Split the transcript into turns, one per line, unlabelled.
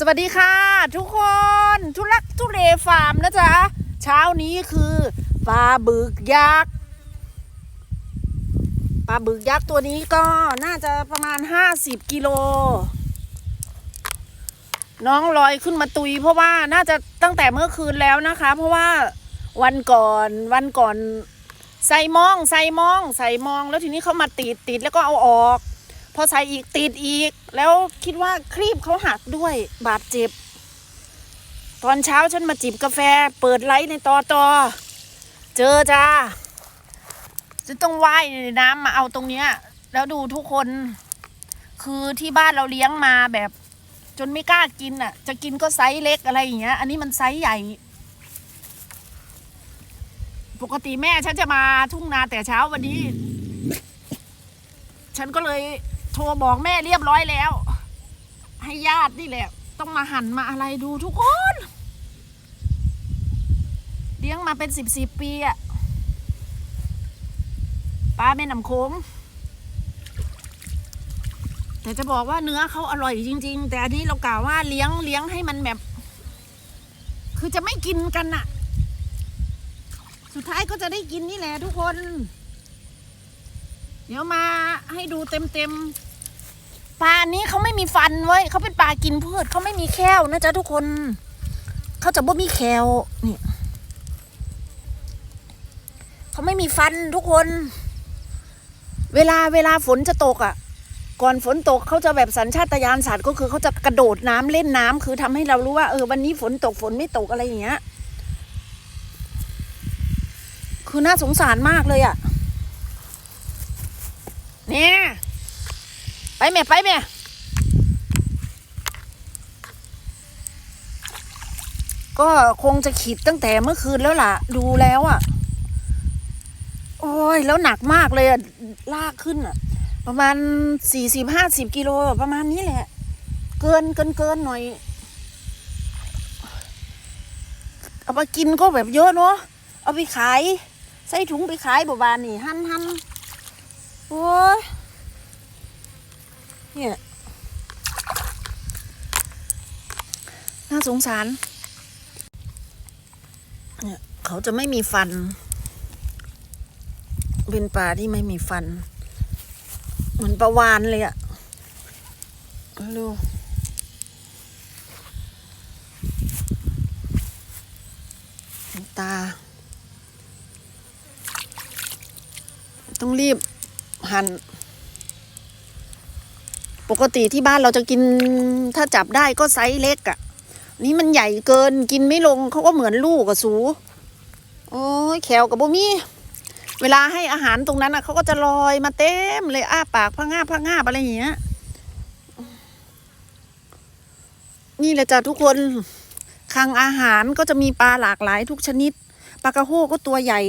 สวัสดีค่ะ ทุกคนทุลักทุเลฟาร์มนะจ๊ะ เช้านี้คือปลาบึกยักษ์ปลาบึกยักษ์ตัวนี้ก็น่าจะประมาณ 50 กิโล น้องลอยขึ้นมาตุย เพราะว่าน่าจะตั้งแต่เมื่อคืนแล้วนะคะ เพราะว่าวันก่อนวันก่อนใส่มองใส่มองใส่มองแล้วทีนี้เขามาติดติดแล้วก็เอาออก พอใส่อีกติดอีก แล้วคิดว่าครีบเขาหักด้วยบาดเจ็บ ตอนเช้าฉันมาจิบกาแฟ เปิดไลท์ในตอตอเจอจ้าจะต้องว่ายในน้ำมาเอาตรงเนี้ย แล้วดูทุกคน คือที่บ้านเราเลี้ยงมาแบบ จนไม่กล้ากินอะ จะกินก็ไซส์เล็กอะไรอย่างเงี้ย อันนี้มันไซส์ใหญ่ ปกติแม่ฉันจะมาทุ่งนาแต่เช้าวันนี้ ฉันก็เลย โทรบอกแม่เรียบร้อยแล้ว ให้ญาตินี่แหละ ต้องมาหั่นมาอะไรดูทุกคน เลี้ยงมาเป็นสิบสิบปีอะปลาแม่น้ำโขงแต่จะบอกว่าเนื้อเขาอร่อยจริง ๆ แต่อันนี้เรากล่าวว่าเลี้ยงเลี้ยงให้มันแบบ คือจะไม่กินกันน่ะสุดท้ายก็จะได้กินนี่แหละทุกคน เดี๋ยวมาให้ดูเต็มเต็มๆ ปลานี้เขาไม่มีฟันเว้เขาเป็นปลากินพืชเขาไม่มีแคลนะจ๊ะทุกคน เขาจะบ่มีแคลนี่เขาไม่มีฟันทุกคน เวลาเวลาฝนจะตกอะ่ะ ก่อนฝนตกเขาจะแบบสัญชาตญาณสัตว์ก็คือเขาจะกระโดดน้ำเล่นน้ำคือทำให้เรารู้ว่าเออวันนี้ฝนตกฝนไม่ตกอะไรอย่างเงี้ย คือน่าสงสารมากเลยอะ เนี่ย ไปแม่ไปแม่ก็คงจะขีดตั้งแต่เมื่อคืนแล้วล่ะ ดูแล้วอะ่ะ โอ้ย แล้วหนักมากเลยอะลากขึ้นอะประมาณสี่สิบห้าสิบกิโลประมาณนี้แหละ เกินเกินเกินหน่อย เอาไปกินก็แบบเยอะเนาะเอาไปขาย ใส่ถุงไปขายบบานนี่ หั่นหั่นโอ้ย เนี่ย น่าสงสาร เนี่ยเขาจะไม่มีฟัน เป็นปลาที่ไม่มีฟัน เหมือนปลาวานเลยอะดูตา ต้องรีบหัน่น ปกติที่บ้านเราจะกินถ้าจับได้ก็ไซส์เล็กอะ่ะ นี่มันใหญ่เกินกินไม่ลงเขาก็เหมือนลูกอะสู โอ้ยแขวกับบ่มีเวลาให้อาหารตรงนั้นอะเขาก็จะลอยมาเต็มเลยอ้าปากพังงาพังงาอะไรอย่างเงี้ย นี่แหละจ้ะทุกคนคลังอาหารก็จะมีปลาหลากหลายทุกชนิดปลากระโฮก็ตัวใหญ่